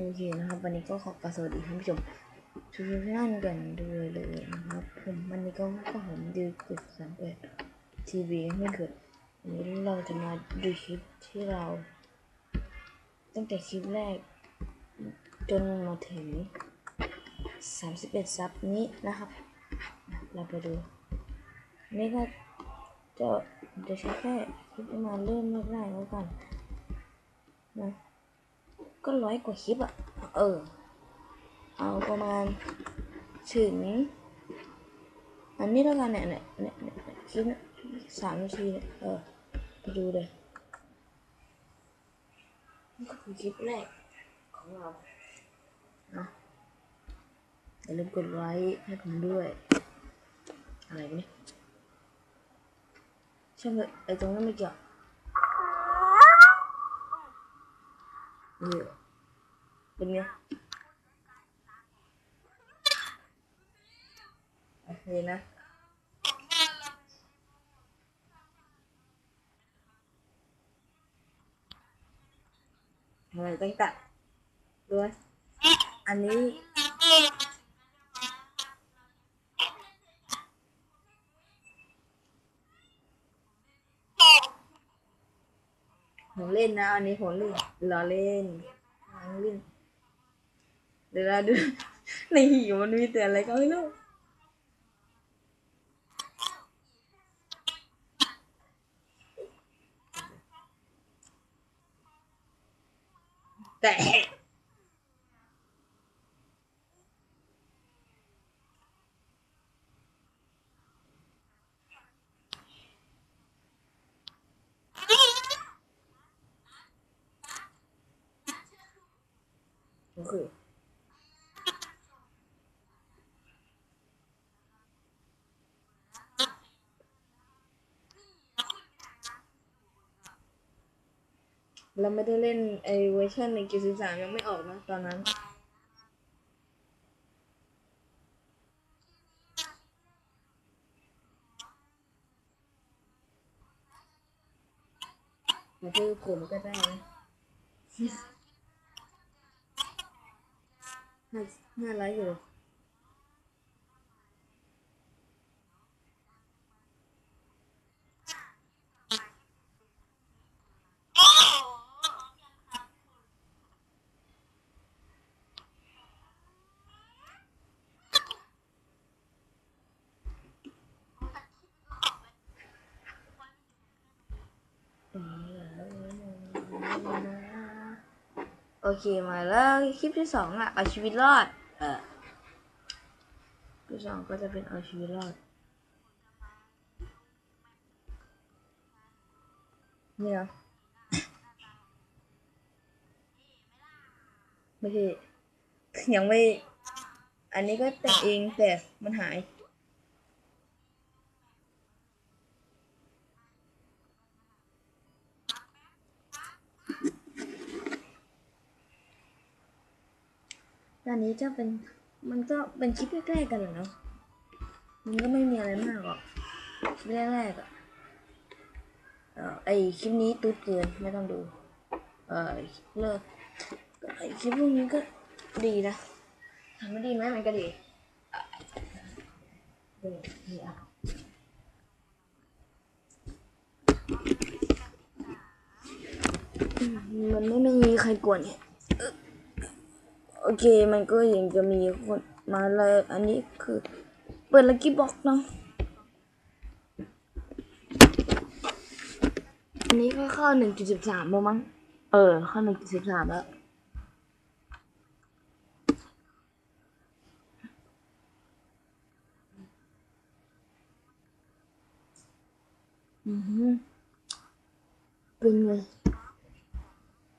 โอเคนะครับ วันนี้ก็ขอกราบสวัสดีท่านผู้ชมทุกท่านกันด้วยเลยนะครับผมวันนี้ก็ก็ผมดูกดสามเอ็ดทีวีไม่เกิดวันนี้เราจะมาดูคลิปที่เรา ตั้งแต่คลิปแรก จนมาถึง31ซับนี้นะครับ เราไปดู นี่ก็จะจะใช้แค่คลิปประมาณเริ่มแรกๆแล้วกันนะ ก็ร้อยกว่าคลิปอะเออ เอาประมาณถึง อันนี้แล้วกันเนี่ยเนี่ยเนี่ยคลิปสามนาทีเนี่ยเออไปดูเลยนี่ก็คือคลิปแรกของเรานะอย่าลืมกดไลค์ให้ผมด้วย อะไรวะเนี่ยช่างเถอะไอ้ตรงนั้นไม่เกี่ยวเออ เป็นไง โอเคนะ อะไรตั้งแต่ด้วย อันนี้ผมเล่นนะ อันนี้ผมเล่นรอเล่นล้อเล่น เดี๋ยวเราดูในหิวมันมีแต่อะไรก็ไม่รู้ แต่ โอ เราไม่ได้เล่นไอเวอร์ชันในกิจสามยังไม่ออกนะตอนนั้นมาคือผมก็ได้นะห้าห้าร้อยอยู่ โอเคมาแล้วคลิปที่สองอะเอาชีวิตรอด เออคลิปที่สองก็จะเป็นเอาชีวิตรอดนี่นะไม่ใช่ยังไม่ อันนี้ก็แต่งเองแต่มันหาย อันนี้จะเป็นมันก็เป็นคลิปแรกๆกันแหละเนาะมันก็ไม่มีอะไรมากหรอกคลิปแรกๆอะเออไอคลิปนี้ตุ๊ดเกินไม่ต้องดู เออเลิกไอคลิปพวกนี้ก็ดีนะทำไม่ดีไหมมันก็ดีดีอะอืมมันไม่มีใครกวนเนี่ย โอเค มันก็ยังจะมีคนมาเลยอันนี้คือ เปิดลักกี้บ็อกเนาะอันนี้ก็เข้าหนึ่งจุดสิบสามมั้ง เออ เข้าหนึ่งจุดสิบสามแล้ว อือฮึเป็นไง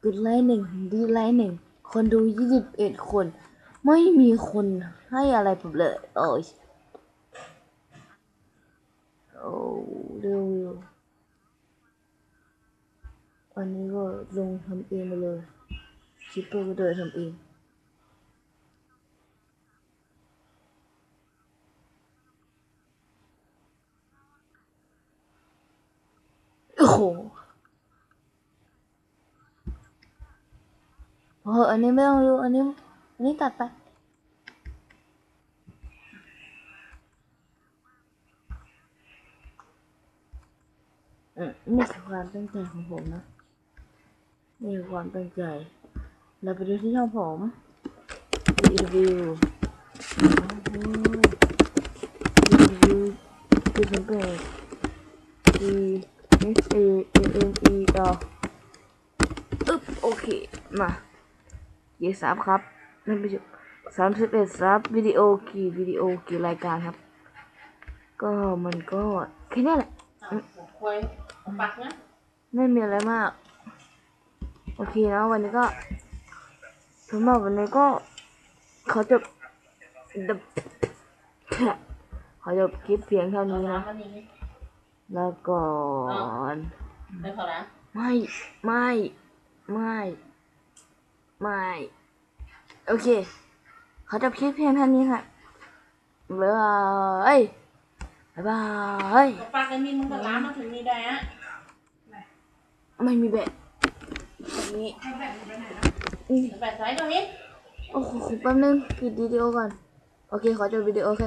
กดไลค์หนึ่งดีไลค์หนึ่ง คนดูยี่สิบเอ็ดคน ไม่มีคนให้อะไรผมเลยโอ้ยโอ้เร็วๆวันนี้ก็ลงทำเองมาเลยคิปเปอร์ก็เดินทำเอง โอ้โหอันนี้ไม่ต้องดู อันนี้ อันนี้ตัดไป อืมนี่คือความตั้งใจของผมนะ นี่คือความตั้งใจ เราไปดูที่ช่องผม รีวิวรีวิวที่ผมเป็น D S A N E ต่ออึ๊บโอเค มา เยซับครับนั่นไปจุสามสิบเอ็ดซับวิดีโอกี่วิดีโอกี่รายการครับ ก็มันก็แค่นี้แหละควยปักนะไม่มีอะไรมาก โอเคนะวันนี้ก็สำหรับวันนี้ก็เขาจะดับเขาจะคลิปเพียงเท่านี้นะวันนี้แล้วก่อนไม่พอแล้วไม่ ไม่ ไม่ไม่ โอเคเขาจะคลิปเพียงเท่านี้ค่ะบ๊ายบายบ๊ายบายปักไอ้มีมึงก็ล้ามาถึงนี่ได้อะไม่มีแบบแบบนี้อืมแบบไหนตรงนี้โอ้โหแป๊บนึงปิดวิดีโอก่อน โอเค ขอจบวิดีโอแค่